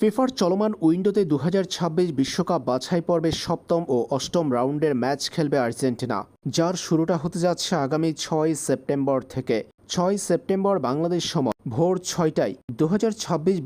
ফিফার চলমান উইন্ডোতে দু বিশ্বকাপ বাছাই পর্বের সপ্তম ও অষ্টম রাউন্ডের ম্যাচ খেলবে আর্জেন্টিনা, যার শুরুটা হতে যাচ্ছে আগামী ছয় সেপ্টেম্বর থেকে। ছয় সেপ্টেম্বর বাংলাদেশ সময় ভোর ছয়টায় দু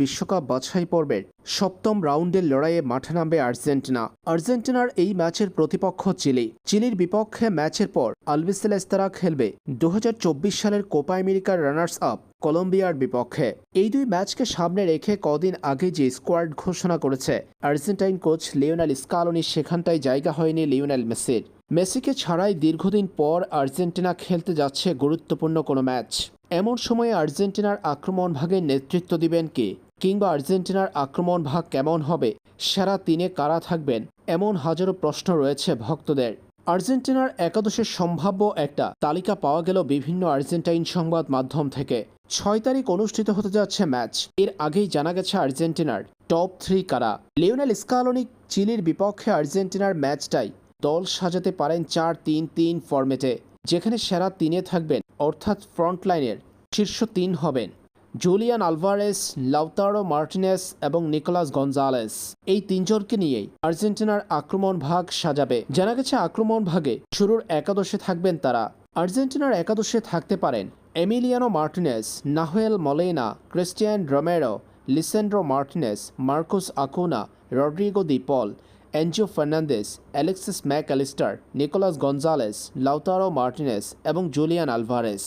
বিশ্বকাপ বাছাই পর্বের সপ্তম রাউন্ডের লড়াইয়ে মাঠে নামবে আর্জেন্টিনা। আর্জেন্টিনার এই ম্যাচের প্রতিপক্ষ চিলি। চিলির বিপক্ষে ম্যাচের পর আলবিসেলেস্তারা খেলবে দু হাজার চব্বিশ সালের কোপা আমেরিকার রানার্স আপ কলম্বিয়ার বিপক্ষে। এই দুই ম্যাচকে সামনে রেখে কদিন আগে যে স্কোয়াড ঘোষণা করেছে, আর্জেন্টাইন কোচ লিওনেল স্কালোনি সেখানটায় জায়গা হয়নি লিওনেল মেসির। মেসিকে ছাড়াই দীর্ঘদিন পর আর্জেন্টিনা খেলতে যাচ্ছে গুরুত্বপূর্ণ কোনো ম্যাচ। এমন সময়ে আর্জেন্টিনার আক্রমণ ভাগের নেতৃত্ব দিবেন কে? কিংবা আর্জেন্টিনার আক্রমণ ভাগ কেমন হবে, সেরা তিনে কারা থাকবেন, এমন হাজারো প্রশ্ন রয়েছে ভক্তদের। আর্জেন্টিনার একাদশের সম্ভাব্য একটা তালিকা পাওয়া গেল বিভিন্ন আর্জেন্টাইন সংবাদ মাধ্যম থেকে। ছয় তারিখ অনুষ্ঠিত হতে যাচ্ছে ম্যাচ। এর আগেই জানা গেছে আর্জেন্টিনার টপ থ্রি কারা। লিওনেল স্কালোনিক চিলির বিপক্ষে আর্জেন্টিনার ম্যাচটাই দল সাজাতে পারেন চার তিন তিন ফরম্যাটে, যেখানে সেরা তিনে থাকবেন, অর্থাৎ ফ্রন্টলাইনের শীর্ষ তিন হবেন। জুলিয়ান আলভারেস, লাউতারো মার্টিনেস এবং নিকোলাস গঞ্জালেস এই তিনজনকে নিয়েই আর্জেন্টিনার আক্রমণ ভাগ সাজাবে। জানা গেছে, আক্রমণ ভাগে শুরুর একাদশে থাকবেন তারা। আর্জেন্টিনার একাদশে থাকতে পারেন Emiliano Martinez, Nahuel Molina, Cristian Romero, Lisandro Martinez, Marcos Acuna, Rodrigo De Paul, Enzo Fernandez, Alexis Mac Allister Nicolas Gonzalez Lautaro Martinez এবং জুলিয়ান আলভারেস।